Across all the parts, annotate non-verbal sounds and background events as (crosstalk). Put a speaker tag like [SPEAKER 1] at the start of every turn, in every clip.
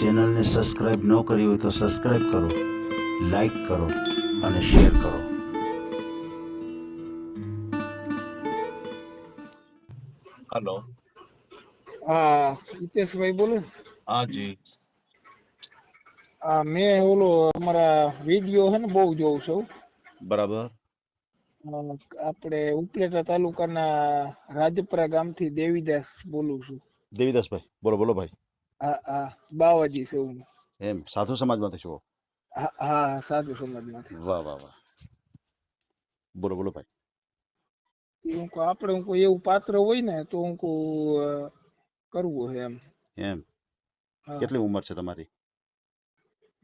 [SPEAKER 1] ચેનલને સબસ્ક્રાઇબ ન કરી હોય તો સબસ્ક્રાઇબ કરો લાઈક કરો અને શેર કરો.
[SPEAKER 2] હેલો.
[SPEAKER 3] હા હિતેશભાઈ બોલો.
[SPEAKER 2] હા જી.
[SPEAKER 3] આ મેં ઓલો અમારા વીડિયો છે ને બહુ જોઉં છું.
[SPEAKER 2] બરાબર.
[SPEAKER 3] આપણે ઉપલેટા તાલુકાના રાજપરા ગામથી દેવીદાસ બોલું છું.
[SPEAKER 2] દેવીદાસભાઈ બોલો બોલો ભાઈ.
[SPEAKER 3] હા હા. બાવાજી છે હું.
[SPEAKER 2] એમ સાધુ સમાજમાંથી છો?
[SPEAKER 3] હા હા સાધુ સમાજમાંથી.
[SPEAKER 2] વાહ વાહ વાહ. બોલો બોલો ભાઈ.
[SPEAKER 3] હું કો આપણે હું કહું એવું પાત્ર હોય ને તો હું કો કરવું છે એમ.
[SPEAKER 2] એમ. કેટલી ઉંમર છે તમારી?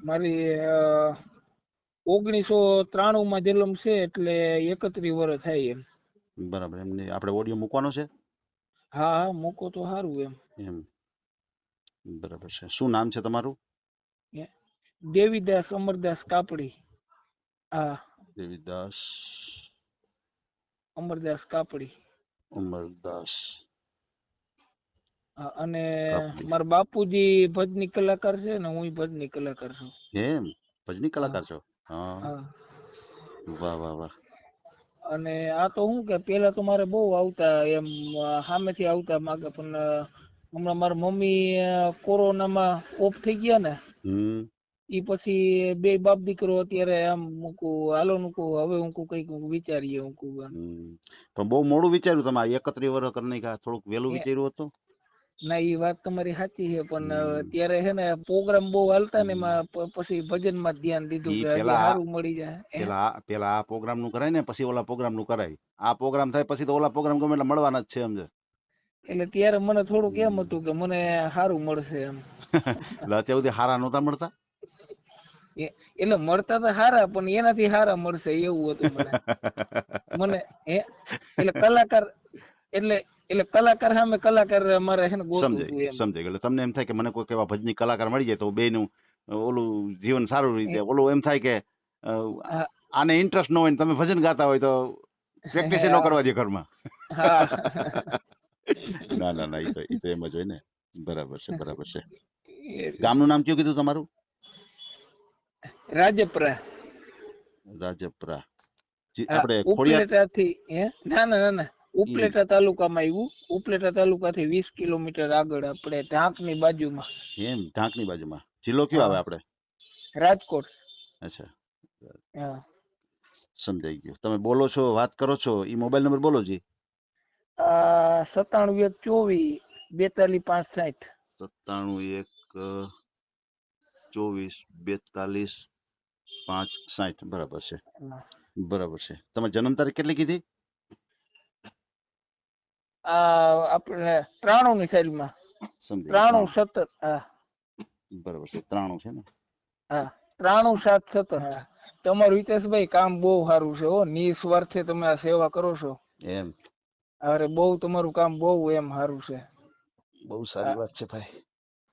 [SPEAKER 3] મારી ઓગણીસો ત્રાણું માં જન્મ છે એટલે એકત્રીસ વર્ષ થાય એમ.
[SPEAKER 2] બરાબર એમને આપણે ઓડિયો મૂકવાનો છે?
[SPEAKER 3] હા મૂકો તો સારું એમ.
[SPEAKER 2] એમ. બરાબર છે. શું નામ છે તમારું?
[SPEAKER 3] દેવીદાસ અમરદાસ કાપડી. હા.
[SPEAKER 2] દેવીદાસ.
[SPEAKER 3] અમરદાસ કાપડી. અમરદાસ. અને મારા બાપુજી ભજની કલાકાર છે ને હું ભજની કલાકાર છું.
[SPEAKER 2] એમ? ભજની કલાકાર છો? હા. વાહ વાહ વાહ.
[SPEAKER 3] અને આ તો હું કે પેલા તો મારે બહુ આવતા એમ સામેથી આવતા માગે પણ હમણાં મારા મમ્મી કોરોનામાં ઓફ થઈ ગયા ને ઈ પછી બે બાપ દીકરો અત્યારે આમ મૂકું હાલો મૂકું હવે હું કંઈક વિચારીએ હું
[SPEAKER 2] પણ બહુ મોડું વિચાર્યું તમે એકત્રી વર્ષ કરી નાખ્યા થોડુંક વહેલું વિચાર્યું હતું?
[SPEAKER 3] ના ઈ વાત તમારી સાચી છે પણ અત્યારે છે ને પ્રોગ્રામ બહુ હાલતા ને એમાં પછી ભજનમાં ધ્યાન દીધું કે સારું મળી જાય
[SPEAKER 2] પેલા પેલા આ પ્રોગ્રામનું કરાય ને પછી ઓલા પ્રોગ્રામનું કરાય. આ પ્રોગ્રામ થાય પછી તો ઓલા પ્રોગ્રામ ગમે એટલે મળવાના જ છે સમજે
[SPEAKER 3] એટલે ત્યારે મને થોડુંક એમ હતું કે મને સારું મળશે એમ. (laughs)
[SPEAKER 2] એટલે અત્યાર સુધી હારા નહોતા મળતા?
[SPEAKER 3] એટલે મળતા તો સારા પણ એનાથી સારા મળશે એવું હતું (laughs) મને. હે? એટલે કલાકાર એટલે એટલે કલાકાર સામે કલાકાર મારે હે
[SPEAKER 2] સમજાય સમજાય એટલે તમને એમ થાય કે મને કોઈ એવા ભજની કલાકાર મળી જાય તો બે નું ઓલું જીવન સારું રીતે ઓલું એમ થાય કે આને ઇન્ટરેસ્ટ ન હોય ને તમે ભજન ગાતા હોય તો (laughs) પ્રેક્ટિસ ન કરવા દે ઘરમાં. ના ના ના એ તો એ તો એમ જ હોય ને. બરાબર છે બરાબર છે. ગામનું નામ કયું કીધું તમારું?
[SPEAKER 3] રાજપરા.
[SPEAKER 2] રાજપરા. આપણે
[SPEAKER 3] ઉપલેટાથી હે? ના ના ના ના. ઉપલેટા તાલુકામાં આવ્યું ઉપલેટા તાલુકાથી વીસ કિલોમીટર આગળ આપણે ઢાંકની બાજુમાં.
[SPEAKER 2] એમ ઢાંકની બાજુમાં. જિલ્લો કયો આવે. આપણે?
[SPEAKER 3] રાજકોટ.
[SPEAKER 2] અચ્છા.
[SPEAKER 3] હા.
[SPEAKER 2] સમજાઈ ગયું. તમે બોલો છો વાત કરો છો એ મોબાઈલ નંબર બોલો જી.
[SPEAKER 3] સત્તાણું એક ચોવીસ બેતાલીસ પાંચ સાઠ
[SPEAKER 2] સત્તાણું એક ચોવીસ બેતાલીસ પાંચ સાઠ. બરાબર છે. બરાબર છે. તમે જન્મ તારીખ કેટલી કીધી?
[SPEAKER 3] આ આપણે ત્રાણું ની સાઈડમાં ત્રાણું સત્તર
[SPEAKER 2] બરાબર છે. ત્રાણું છે ને?
[SPEAKER 3] હા. ત્રાણું સાત સત્તર. તમારું હિતેશભાઈ કામ બહુ સારું છે હો. નિસ્વાર્થે તમે આ સેવા કરો છો.
[SPEAKER 2] એમ.
[SPEAKER 3] અરે બહુ તમારું કામ બહુ એમ સારું છે.
[SPEAKER 2] બહુ સારી વાત છે ભાઈ.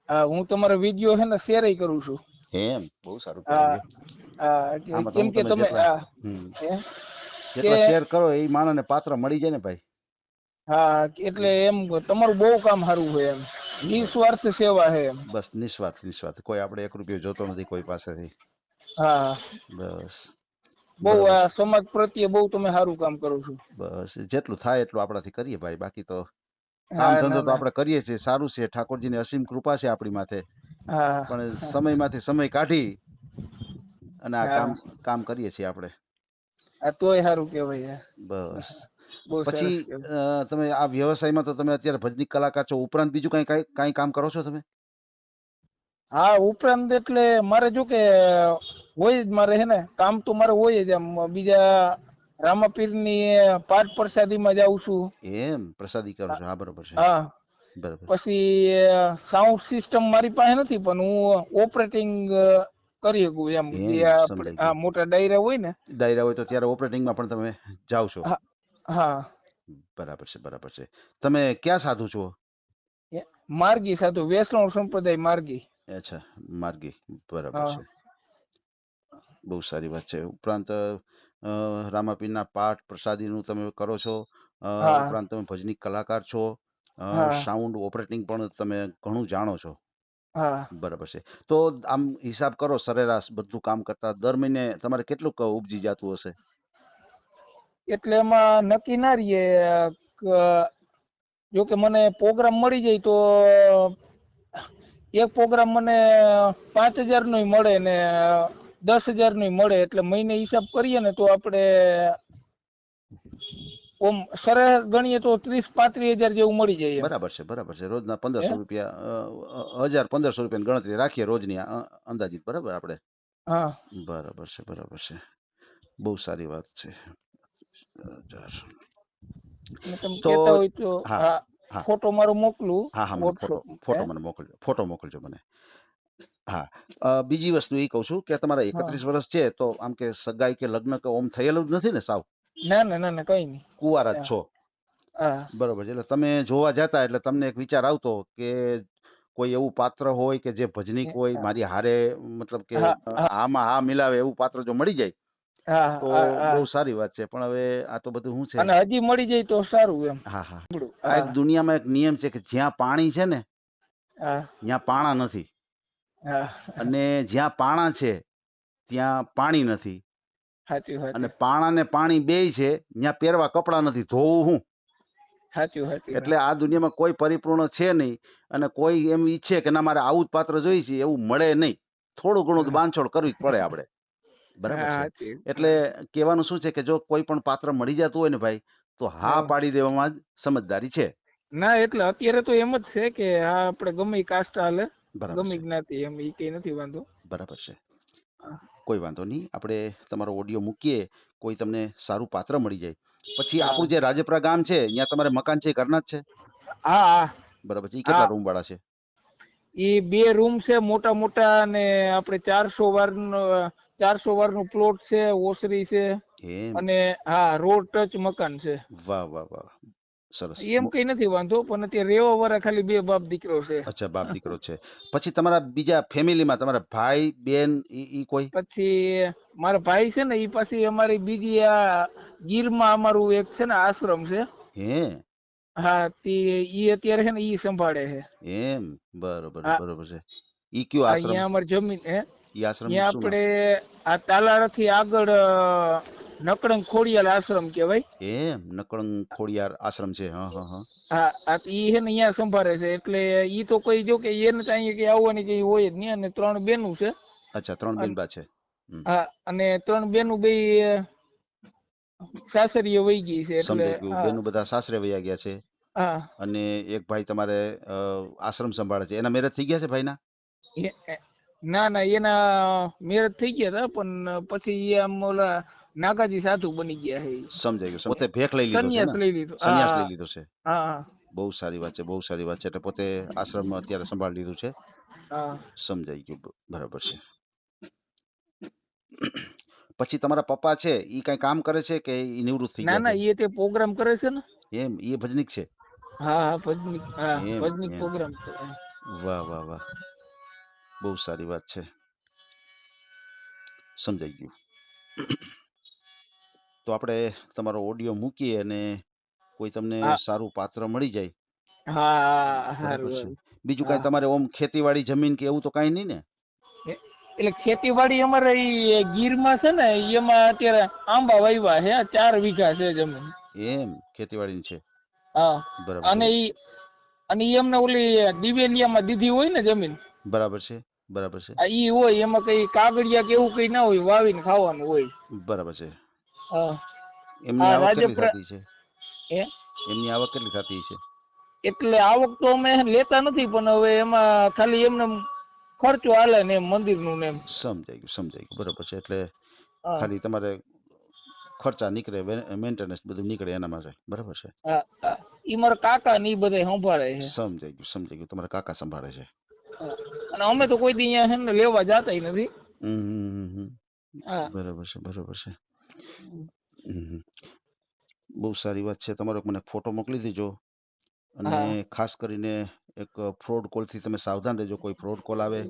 [SPEAKER 3] હા હું તમારો વીડિયો છે ને શેર કરું છું.
[SPEAKER 2] એમ બહુ સારું
[SPEAKER 3] હા હા કેમ કે
[SPEAKER 2] તમે જેટલા.
[SPEAKER 3] હે?
[SPEAKER 2] શેર કરો એ માણસને પાત્ર મળી જાય ને ભાઈ.
[SPEAKER 3] હા એટલે એમ તમારું બહુ કામ સારું હોય એમ. નિસ્વાર્થ સેવા છે
[SPEAKER 2] બસ નિસ્વાર્થ નિસ્વાર્થ. કોઈ આપણે એક રૂપિયો જોતો નથી કોઈ પાસેથી.
[SPEAKER 3] હા.
[SPEAKER 2] બસ.
[SPEAKER 3] બહુ આ સમાજ પ્રત્યે બહુ તમે સારું કામ કરો છો.
[SPEAKER 2] બસ જેટલું થાય એટલું આપણાથી કરીએ ભાઈ. બાકી તો કામ ધંધો તો આપણે કરીએ છીએ. સારું છે. ઠાકોરજીની અસીમ કૃપા છે આપણી માથે. પણ સમયમાંથી સમય કાઢી અને આ કામ કામ કરીએ છીએ આપણે.
[SPEAKER 3] આ તોય સારું કેવાય
[SPEAKER 2] બસ. પછી
[SPEAKER 3] કહેવાય.
[SPEAKER 2] તમે આ વ્યવસાયમાં તો તમે અત્યારે ભજની કલાકાર છો. ઉપરાંત બીજું કઈ કઈ કામ કરો છો તમે?
[SPEAKER 3] હા ઉપરાંત એટલે મારે જો કે હોય જ મારે હે ને કામ તો મારે હોય જ એમ. બીજા રામાપીરની પાઠ પ્રસાદીમાં જાઉં છું.
[SPEAKER 2] એમ? પ્રસાદી કરો છો. હા બરોબર છે.
[SPEAKER 3] હા.
[SPEAKER 2] બરાબર.
[SPEAKER 3] પછી સાઉન્ડ સિસ્ટમ મારી પાસે નથી પણ હું ઓપરેટિંગ કરી શકું એમ. આ મોટા ડાયરા હોય ને.
[SPEAKER 2] ડાયરા હોય તો ત્યારે ઓપરેટિંગમાં પણ તમે જાઓ છો.
[SPEAKER 3] હા. હા.
[SPEAKER 2] બરાબર છે બરાબર છે. તમે ક્યાં સાધુ છો?
[SPEAKER 3] માર્ગી સાધુ વૈષ્ણવ સંપ્રદાય માર્ગી.
[SPEAKER 2] અચ્છા માર્ગી. બરાબર છે. બહુ સારી વાત છે. ઉપરાંત રામાપીરના પાઠ પ્રસાદીનું તમે કરો છો ઉપરાંત તમે ભજની કલાકાર છો સાઉન્ડ ઓપરેટિંગ પણ તમે ઘણું જાણો છો. બરાબર છે. તો આમ હિસાબ કરો સરેરાશ બધું કામ કરતા દર મહિને તમારે કેટલું ઉપજી જતું હશે?
[SPEAKER 3] એટલે એમાં નક્કી ના રહીએ જો કે મને પ્રોગ્રામ મળી જાય તો એક પ્રોગ્રામ મને પાંચ હજાર નો મળે ને દસ હજારનું મળે એટલે મહિને હિસાબ કરીએ ને તો આપણે ઓમ સરેરાશ ગણીએ તો ત્રીસ પાંત્રીસ હજાર જેવું મળી જાય
[SPEAKER 2] બરાબર છે બરાબર છે. રોજના પંદરસો રૂપિયા હજાર પંદરસો રૂપિયાની ગણતરી રાખીએ રોજની અંદાજિત બરાબર આપણે?
[SPEAKER 3] હા.
[SPEAKER 2] બરાબર છે બરાબર છે. બહુ સારી વાત છે. તો- હા.
[SPEAKER 3] ફોટો મારો મોકલું
[SPEAKER 2] હા હા ફોટો? મને મોકલજો ફોટો મોકલજો મને. હા. બીજી વસ્તુ એ કહું છું કે તમારા
[SPEAKER 3] હા.
[SPEAKER 2] એકત્રીસ વર્ષ છે તો આમ કે સગાઈ કે લગ્ન કે ઓમ થયેલું જ નથી ને સાવ?
[SPEAKER 3] ના ના ના ના કઈ નહીં.
[SPEAKER 2] કુવારા જ છો? બરોબર છે. એટલે તમે જોવા જતા એટલે તમને એક વિચાર આવતો કે કોઈ એવું પાત્ર હોય કે જે ભજનીક હોય મારી હારે મતલબ કે આમાં હા મિલાવે એવું પાત્ર જો મળી જાય
[SPEAKER 3] હા
[SPEAKER 2] તો
[SPEAKER 3] હા હા.
[SPEAKER 2] બહુ સારી વાત છે. પણ હવે આ તો બધું શું છે?
[SPEAKER 3] અને હજી મળી જાય તો સારું એમ.
[SPEAKER 2] હા હા. આ એક દુનિયામાં એક નિયમ છે કે જ્યાં પાણી છે ને ત્યાં પાણા નથી.
[SPEAKER 3] હા
[SPEAKER 2] અને જ્યાં પાણા છે ત્યાં પાણી નથી. અને પાણા ને પાણી બે છે ત્યાં પહેરવા કપડા નથી ધોવું હું? એટલે આ દુનિયામાં કોઈ પરિપૂર્ણ છે નહીં અને કોઈ એમ ઈચ્છે કે ના મારે આવું જ પાત્ર જોઈએ છે એવું મળે નહીં. થોડું ઘણું બાંધછોડ કરવી જ પડે આપણે. બરાબર છે. એટલે કહેવાનું શું છે કે જો કોઈ પણ પાત્ર મળી જતું હોય ને ભાઈ તો હા. પાડી દેવામાં જ સમજદારી છે.
[SPEAKER 3] ના એટલે અત્યારે તો એમ જ છે કે આ આપણે ગમે કાસ્ટ હાલે.
[SPEAKER 2] બરાબર છે.
[SPEAKER 3] ઈ જ્ઞાતિ એમ ઈ કઈ નથી વાંધો.
[SPEAKER 2] બરાબર છે.
[SPEAKER 3] હા.
[SPEAKER 2] કોઈ વાંધો નહીં. આપણે તમારો ઓડિયો મૂકીએ કોઈ તમને સારું પાત્ર મળી જાય. પછી
[SPEAKER 3] હા.
[SPEAKER 2] આપણું જે રાજપરા ગામ છે ત્યાં તમારે મકાન છે એ ઘરના જ છે?
[SPEAKER 3] હા હા.
[SPEAKER 2] બરાબર છે. એ કેટલા
[SPEAKER 3] હા.
[SPEAKER 2] રૂમ વાળા છે?
[SPEAKER 3] એ બે રૂમ છે મોટા મોટા અને આપણે ચારસો વાર ચારસો વારનું પ્લોટ છે ઓસરી છે
[SPEAKER 2] એમ.
[SPEAKER 3] અને હા રોડ ટચ મકાન છે.
[SPEAKER 2] વાહ વાહ વાહ. સરસ.
[SPEAKER 3] એમ કઈ નથી વાંધો પણ અત્યારે રેવા વાળા ખાલી બે બાપ દીકરો છે.
[SPEAKER 2] અચ્છા બાપ દીકરો છે. પછી તમારા બીજા ફેમિલીમાં તમારા ભાઈ બેન ઈ કોઈ?
[SPEAKER 3] પછી મારા ભાઈ છે ને ઈ પાછી અમારી બીજી આ ગીરમાં અમારું એક છે ને આશ્રમ છે.
[SPEAKER 2] હે?
[SPEAKER 3] હા તે ઈ અત્યારે છે ને ઈ સંભાળે છે.
[SPEAKER 2] એમ? બરોબર બરોબર છે. ઈ કયો આશ્રમ?
[SPEAKER 3] અહીંયા અમારી જમીન હે
[SPEAKER 2] ઈ આશ્રમ?
[SPEAKER 3] આપણે આ તાલાળાથી આગળ નકળંગ ખોડિયાર આશ્રમ કહેવાય.
[SPEAKER 2] એમ નકળંગ ખોડિયાર આશ્રમ છે હા હા હા.
[SPEAKER 3] આ ઈ હે ને અહીંયા સંભાળે છે એટલે ઈ તો કોઈ જો કે એને તો અહીંયા કે આવવાની કે હોય જ નહીં અને ત્રણ બેનું છે.
[SPEAKER 2] અચ્છા ત્રણ
[SPEAKER 3] બેન
[SPEAKER 2] બા છે.
[SPEAKER 3] હા અને ત્રણ બેનું બે સાસરીએ વહી ગઈ છે એટલે
[SPEAKER 2] બેનું બધા સાસરે વયા ગયા છે.
[SPEAKER 3] હા.
[SPEAKER 2] અને એક ભાઈ તમારે આશ્રમ સંભાળે છે. એના મેરેજ થઈ ગયા છે ભાઈના?
[SPEAKER 3] ના ના એના મેરેજ થઈ ગયા હતા પણ પછી આમ ઓલા નાગાજી સાધુ બની ગયા છે
[SPEAKER 2] સમજાઈ ગયું. પોતે ભેખ લઈ લીધો
[SPEAKER 3] સંન્યાસ લઈ લીધો.
[SPEAKER 2] સંન્યાસ લઈ લીધો છે.
[SPEAKER 3] હા
[SPEAKER 2] બહુ સારી વાત છે બહુ સારી વાત છે. એટલે પોતે આશ્રમ અત્યારે સંભાળી લીધું છે. સમજાઈ ગયું. બરાબર છે. પછી તમારા પપ્પા છે એ કઈ કામ કરે છે કે એ નિવૃત્ત થઈ
[SPEAKER 3] ના
[SPEAKER 2] ગયા
[SPEAKER 3] ના એ તે પ્રોગ્રામ કરે છે ને?
[SPEAKER 2] એમ એ ભજનીક છે?
[SPEAKER 3] હા હા ભજનિક હા ભજનિક પ્રોગ્રામ
[SPEAKER 2] વાહ વાહ વાહ. બહુ સારી વાત છે. સમજાઈ ગયું. તો આપણે તમારો ઓડિયો મૂકીએ અને કોઈ તમને
[SPEAKER 3] હા.
[SPEAKER 2] સારું પાત્ર મળી જાય.
[SPEAKER 3] હા
[SPEAKER 2] બરાબર બીજું કઈ
[SPEAKER 3] હા.
[SPEAKER 2] તમારે ઓમ ખેતીવાડી જમીન કે એવું તો કઈ નહીં ને?
[SPEAKER 3] એટલે ખેતીવાડી અમારે ઈ ગીરમાં છે ને ઈ એમાં અત્યારે આંબા વાવ્યા છે ચાર વીઘા છે જમીન.
[SPEAKER 2] એમ ખેતીવાડી છે.
[SPEAKER 3] હા
[SPEAKER 2] બરાબર
[SPEAKER 3] અને ઈ અને ઈ અમને ઓલી દિવેલિયામાં દીધી હોય ને જમીન.
[SPEAKER 2] બરાબર છે બરાબર છે.
[SPEAKER 3] આ ઈ હોય એમાં કઈ કાગડિયા કે એવું કઈ ના હોય વાવીને ખાવાનું હોય.
[SPEAKER 2] બરાબર છે. એમની આવક કેટલી થતી છે?
[SPEAKER 3] હે?
[SPEAKER 2] એમની આવક કેટલી થતી છે?
[SPEAKER 3] એટલે આવક તો અમે લેતા નથી પણ હવે એમાં ખાલી એમને ખર્ચો હાલે ને એમ મંદિરનું ને
[SPEAKER 2] સમજાઈ ગયું સમજાઈ ગયું. બરોબર છે એટલે ખાલી તમારે ખર્ચા નીકળે મેન્ટેનન્સ બધું નીકળે એના માટે. બરાબર છે.
[SPEAKER 3] ઈ મારા કાકા ને બધે સંભાળે છે.
[SPEAKER 2] સમજાઈ ગયું સમજાઈ ગયું. તમારા કાકા સંભાળે છે.
[SPEAKER 3] અને અમે તો કોઈ દી અહીંયા લેવા જાતા નથી.
[SPEAKER 2] હમ. છે બરોબર છે. બહુ સારી વાત છે. તમારો મને ફોટો મોકલી દેજો અને ખાસ કરીને એક ફ્રોડ કોલથી તમે સાવધાન રહેજો. કોઈ ફ્રોડ કોલ આવે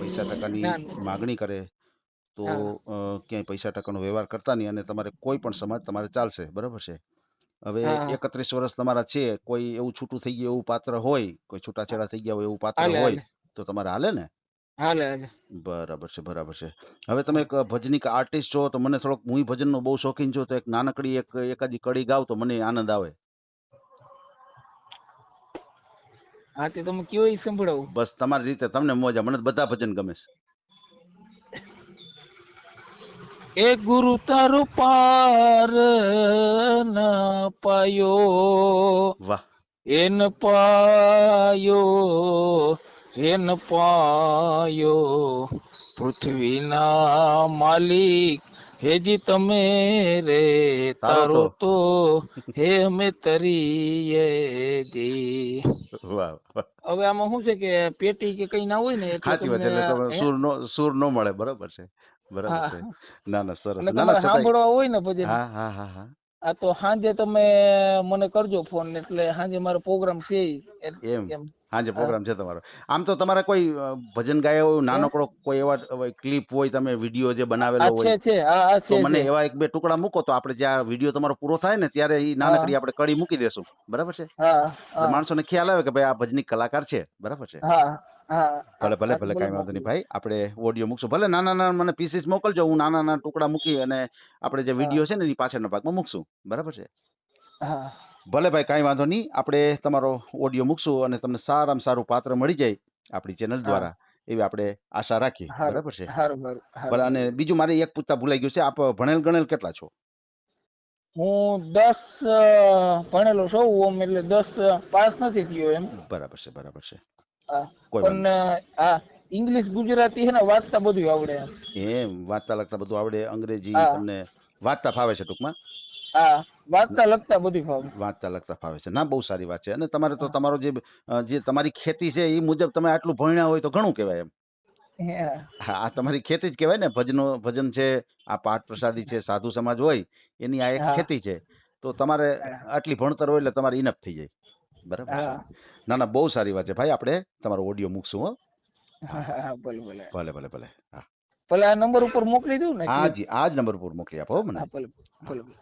[SPEAKER 2] પૈસા ટકાની. માગણી કરે તો ક્યાંય પૈસા ટકાનો વ્યવહાર કરતા નહીં અને તમારે કોઈ પણ સમાજ તમારે ચાલશે. બરાબર છે? હવે એકત્રીસ વર્ષ તમારા છે કોઈ એવું છૂટું થઈ ગયું એવું પાત્ર હોય કોઈ છૂટાછેડા થઈ ગયા હોય એવું પાત્ર હોય તો તમારે હાલે ને?
[SPEAKER 3] હાલે હાલે
[SPEAKER 2] બરાબર છે બરાબર છે. હવે તમે એક ભજનીક આર્ટિસ્ટ છો તો મને થોડોક હું ભજનનો બહુ શોખીન છું તો એક નાનકડી એક એકાદી કડી ગાવ તો મને આનંદ આવે.
[SPEAKER 3] હા તે તમે કયો ઈ સંભળાવું.
[SPEAKER 2] બસ તમારી રીતે તમને મોજ આવે. મને તો બધા ભજન ગમે છે.
[SPEAKER 3] એ ગુરુ તારો પાર ના પાયો.
[SPEAKER 2] વાહ.
[SPEAKER 3] એન પાયો એન પાયો પૃથ્વીના માલિક. હેજી તમે રે તારો તો. હે અમે તરીએ જી. હવે આમાં શું છે કે પેટી કે કઈ ના હોય ને
[SPEAKER 2] સાચી વાત એટલે
[SPEAKER 3] તમને,
[SPEAKER 2] તમે સૂર નો સૂર નો મળે બરાબર છે બરાબર છે. ના ના સરસ. ના ના
[SPEAKER 3] સાંભળવા હોય ને પછી
[SPEAKER 2] હા હા હા હા.
[SPEAKER 3] આ તો સાંજે તમે મને કરજો ફોન એટલે સાંજે મારો પ્રોગ્રામ છે.
[SPEAKER 2] એમ. હાજે પ્રોગ્રામ છે તમારો. આમ તો તમારા કોઈ ભજન ગાયા હોય નાનકડો કોઈ એવા ક્લિપ હોય તમે વીડિયો જે બનાવેલો હોય
[SPEAKER 3] છે.
[SPEAKER 2] તો મને એવા એક બે ટુકડા મૂકો તો આપણે જ્યાં વીડિયો તમારો પૂરો થાય ને ત્યારે એ નાનકડી આપણે કડી મૂકી દેશું. બરાબર છે? માણસોને ખ્યાલ આવે કે ભાઈ આ ભજની કલાકાર છે. બરાબર છે? ભલે ભલે ભલે કઈ વાંધો નહીં ભાઈ. આપણે ઓડિયો મૂકશું. ભલે નાના નાના મને પીસીસ મોકલજો. હું નાના નાના ટુકડા મૂકી અને આપણે જે વીડિયો છે ને એની પાછળના ભાગમાં મૂકશું. બરાબર છે?
[SPEAKER 3] હા.
[SPEAKER 2] ભલે ભાઈ કાંઈ વાંધો નહીં. આપણે તમારો ઓડિયો મૂકશું અને તમને સારામાં સારું પાત્ર મળી જાય આપણી ચેનલ દ્વારા. એવી આપણે આશા રાખીએ. બરાબર છે. ભલે અને બીજું મારે એક પૂછતા ભૂલાઈ ગયું છે. આપ ભણેલ ગણેલ કેટલા છો?
[SPEAKER 3] હું દસ ભણેલો છું. ઓમ એટલે દસ પાસ નથી થયો એમ.
[SPEAKER 2] બરાબર છે બરાબર છે.
[SPEAKER 3] પણ આ ઇંગ્લિશ ગુજરાતી છે ને વાંચતા બધું આવડે એમ.
[SPEAKER 2] એમ વાંચતા લખતા બધું આવડે. અંગ્રેજી તમને વાંચતા ફાવે છે ટૂંકમાં?
[SPEAKER 3] હા વાંચતા લખતા બધું ફાવે
[SPEAKER 2] વાંચતા લખતા ફાવે છે. ના બહુ સારી વાત છે. અને તમારે તો તમારો જે જે તમારી ખેતી છે એ મુજબ તમે આટલું ભણ્યા હોય તો ઘણું કહેવાય એમ.
[SPEAKER 3] હા
[SPEAKER 2] તમારી ખેતી જ કહેવાય ને. ભજનો ભજન છે આ પાઠ પ્રસાદી છે સાધુ સમાજ હોય એની આ એક ખેતી છે. તો તમારે આટલી ભણતર હોય એટલે તમારે ઇનફ થઈ જાય. બરાબર? ના ના બહુ સારી વાત છે. ભાઈ આપણે તમારો ઓડિયો મૂકશું હો.
[SPEAKER 3] ભલે ભલે.
[SPEAKER 2] ભલે ભલે હા.
[SPEAKER 3] ભલે આ નંબર ઉપર મોકલી દઉં ને
[SPEAKER 2] હા જી આ જ નંબર ઉપર મોકલી આપો હો મને.
[SPEAKER 3] ભલે ભલે.